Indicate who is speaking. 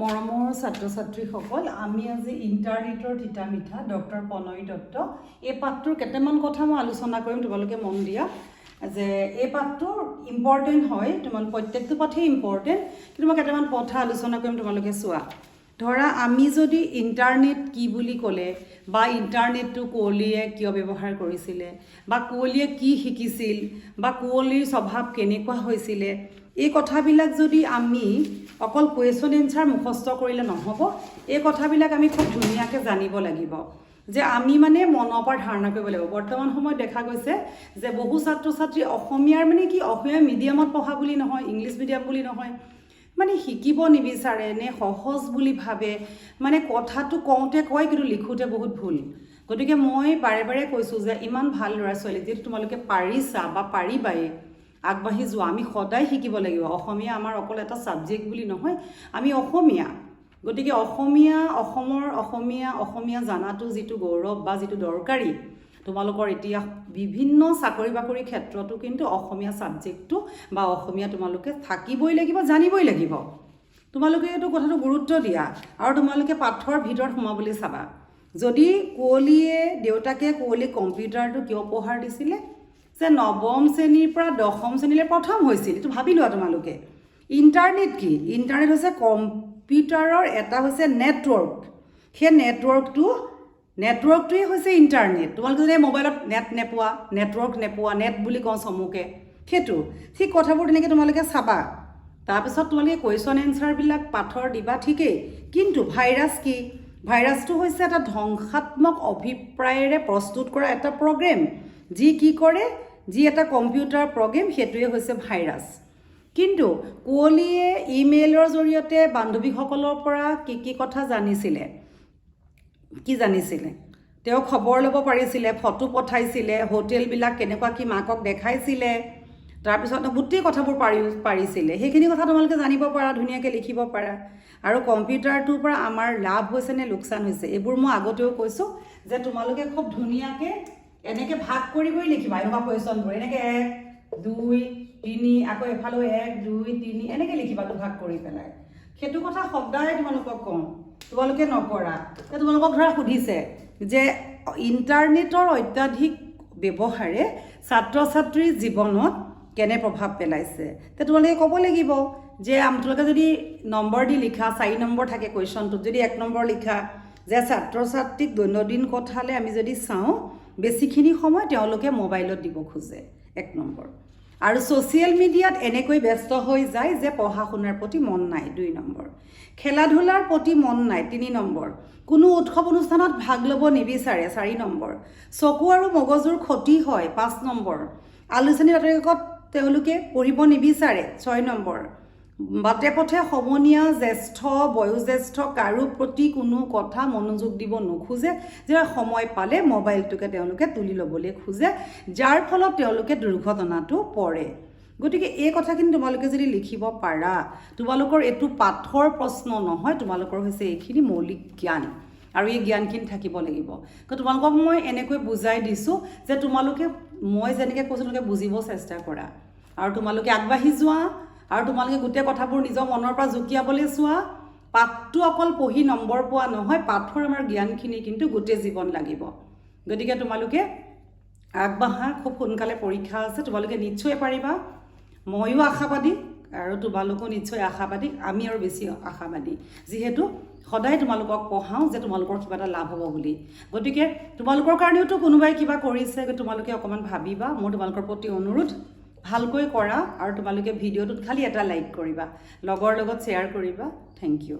Speaker 1: মৰমৰ ছাত্ৰ ছাত্ৰীসকল আমি আজি ইণ্টাৰনেটৰ তিতা মিঠা ডক্টৰ প্ৰণয় দত্ত। এই পাঠটোৰ কেইটামান কথা মই আলোচনা কৰিম, তোমালোকে মন দিয়া যে এই পাঠটো ইম্পৰ্টেণ্ট হয়, তোমালোক প্ৰত্যেকটো পাঠেই ইম্পৰ্টেণ্ট কিন্তু মই কেইটামান কথা আলোচনা কৰিম, তোমালোকে চোৱা। ধৰা আমি যদি ইণ্টাৰনেট কি বুলি ক'লে বা ইণ্টাৰনেটটো কুঁৱলীয়ে কিয় ব্যৱহাৰ কৰিছিলে বা কুঁৱলীয়ে কি শিকিছিল বা কুঁৱলীৰ স্বভাৱ কেনেকুৱা হৈছিলে এই কথাবিলাক যদি আমি অকল কুৱেশ্যন এনচাৰ মুখস্থ কৰিলে নহ'ব এই কথাবিলাক আমি খুব ধুনীয়াকৈ জানিব লাগিব। যে আমি মানে মনৰ পৰা ধাৰণা কৰিব লাগিব। বৰ্তমান সময়ত দেখা গৈছে যে বহু ছাত্ৰ ছাত্ৰী অসমীয়াৰ মানে কি অসমীয়া মিডিয়ামত পঢ়া বুলি নহয় ইংলিছ মিডিয়াম বুলি নহয় মানে শিকিব নিবিচাৰে নে সহজ বুলি ভাবে? মানে কথাটো কওঁতে কয় কিন্তু লিখোঁতে বহুত ভুল। গতিকে মই বাৰে বাৰে কৈছোঁ যে ইমান ভাল ল'ৰা ছোৱালী যিহেতু তোমালোকে পাৰিছা বা পাৰিবাই আগবাঢ়ি যোৱা। আমি সদায় শিকিব লাগিব। অসমীয়া আমাৰ অকল এটা ছাবজেক্ট বুলি নহয় আমি অসমীয়া। গতিকে অসমীয়া অসমৰ অসমীয়া অসমীয়া জানাটো যিটো গৌৰৱ বা যিটো দৰকাৰী তোমালোকৰ এতিয়া বিভিন্ন চাকৰি বাকৰিৰ ক্ষেত্ৰতো কিন্তু অসমীয়া ছাবজেক্টটো বা অসমীয়া তোমালোকে থাকিবই লাগিব, জানিবই লাগিব। তোমালোকে এইটো কথাটো গুৰুত্ব দিয়া আৰু তোমালোকে পাঠৰ ভিতৰত সোমাবলৈ চাবা। যদি কুঁৱলীয়ে দেউতাকে কুঁৱলী কম্পিউটাৰটো কিয় উপহাৰ দিছিলে? যে নৱম শ্ৰেণীৰ পৰা দশম শ্ৰেণীলৈ প্ৰথম হৈছিল, এইটো ভাবি লোৱা তোমালোকে। ইণ্টাৰনেট কি? ইণ্টাৰনেট হৈছে কম্পিউটাৰৰ, এটা হৈছে নেটৱৰ্ক সেই নেটৱৰ্কটো নেটৱৰ্কটোৱেই হৈছে ইণ্টাৰনেট তোমালোকে যদি মোবাইলত নেট নেপোৱা নেটৱৰ্ক নেপোৱা নেট বুলি কওঁ চমুকে সেইটো ঠিক কথাবোৰ তেনেকৈ তোমালোকে চাবা। তাৰপিছত তোমালোকে কুৱেশ্যন এনচাৰবিলাক পাঠৰ দিবা ঠিকেই। কিন্তু ভাইৰাছ কি? ভাইৰাছটো হৈছে এটা ধ্বংসাত্মক অভিপ্ৰায়েৰে প্ৰস্তুত কৰা এটা প্ৰগ্ৰেম যি কি কৰে? যি এটা কম্পিউটাৰ প্ৰগ্ৰেম সেইটোৱে হৈছে ভাইৰাছ কিন্তু কুঁৱলীয়ে ইমেইলৰ জৰিয়তে বান্ধৱীসকলৰ পৰা কি কি কথা জানিছিলে? কি জানিছিলে? তেওঁ খবৰ ল'ব পাৰিছিলে ফটো পঠাইছিলে হোটেলবিলাক কেনেকুৱা কি মাকক দেখাইছিলে তাৰপিছত গোটেই কথাবোৰ পাৰি পাৰিছিলে। সেইখিনি কথা তোমালোকে জানিব পাৰা ধুনীয়াকৈ লিখিব পাৰা। আৰু কম্পিউটাৰটোৰ পৰা আমাৰ লাভ হৈছে নে লোকচান হৈছে এইবোৰ মই আগতেও কৈছোঁ যে তোমালোকে খুব ধুনীয়াকৈ এনেকৈ ভাগ কৰি কৰি লিখিবা এনেকুৱা কুৱেশ্যনবোৰ এনেকৈ এক দুই তিনি আকৌ এফালেও এক দুই তিনি এনেকৈ লিখিবা দুভাগ কৰি পেলাই। সেইটো কথা সদায় তোমালোকক কওঁ। তোমালোকে নকৰা। এতিয়া তোমালোকক ধৰা সুধিছে যে ইণ্টাৰনেটৰ অত্যাধিক ব্যৱহাৰে ছাত্ৰ ছাত্ৰীৰ জীৱনত কেনে প্ৰভাৱ পেলাইছে? তেতিয়া তোমালোকে ক'ব লাগিব যে তোমালোকে যদি নম্বৰ দি লিখা চাৰি নম্বৰ থাকে কুৱেশ্যনটোত যদি এক নম্বৰ লিখা যে ছাত্ৰ ছাত্ৰীক দৈনন্দিন কথালৈ আমি যদি চাওঁ বেছিখিনি সময় তেওঁলোকে মোবাইলত দিব খোজে এক নম্বৰ। আৰু ছ'চিয়েল মিডিয়াত এনেকৈ ব্যস্ত হৈ যায় যে পঢ়া শুনাৰ প্ৰতি মন নাই দুই নম্বৰ। খেলা ধূলাৰ প্ৰতি মন নাই তিনি নম্বৰ। কোনো উৎসৱ অনুষ্ঠানত ভাগ ল'ব নিবিচাৰে চাৰি নম্বৰ। চকু আৰু মগজুৰ ক্ষতি হয় পাঁচ নম্বৰ। আলোচনী বাতৰিকাকত তেওঁলোকে পঢ়িব নিবিচাৰে ছয় নম্বৰ। বাটে পথে সমনীয়া জ্যেষ্ঠ বয়োজ্যেষ্ঠ কাৰো প্ৰতি কোনো কথা মনোযোগ দিব নোখোজে যে সময় পালে মোবাইলটোকে তেওঁলোকে তুলি ল'বলৈ খোজে যাৰ ফলত তেওঁলোকে দুৰ্ঘটনাটো পৰে। গতিকে এই কথাখিনি তোমালোকে যদি লিখিব পাৰা তোমালোকৰ এইটো পাঠৰ প্ৰশ্ন নহয় তোমালোকৰ হৈছে এইখিনি মৌলিক জ্ঞান। আৰু এই জ্ঞানখিনি থাকিব লাগিব। তোমালোকক মই এনেকৈ বুজাই দিছোঁ যে তোমালোকে মই যেনেকৈ কৈছোঁ তোমালোকে বুজিব চেষ্টা কৰা। আৰু তোমালোকে আগবাঢ়ি যোৱা আৰু তোমালোকে গোটেই কথাবোৰ নিজৰ মনৰ পৰা জুকিয়াবলৈ চোৱা। পাঠটো অকল পঢ়ি নম্বৰ পোৱা নহয় পাঠৰ আমাৰ জ্ঞানখিনি কিন্তু গোটেই জীৱন লাগিব। গতিকে তোমালোকে আগবাঢ়া খুব সোনকালে পৰীক্ষা আছে তোমালোকে নিশ্চয় পাৰিবা। ময়ো আশাবাদী আৰু তোমালোকো নিশ্চয় আশাবাদী আমি আৰু বেছি আশাবাদী। যিহেতু সদায় তোমালোকক পঢ়াওঁ যে তোমালোকৰ কিবা এটা লাভ হ'ব বুলি। গতিকে তোমালোকৰ কাৰণেওতো কোনোবাই কিবা কৰিছে তোমালোকে অকণমান ভাবিবা। মোৰ তোমালোকৰ প্ৰতি অনুৰোধ ভালকৈ কৰা আৰু তোমালোকে ভিডিঅ'টোত খালি এটা লাইক কৰিবা লগৰ লগত শ্বেয়াৰ কৰিবা থেংক ইউ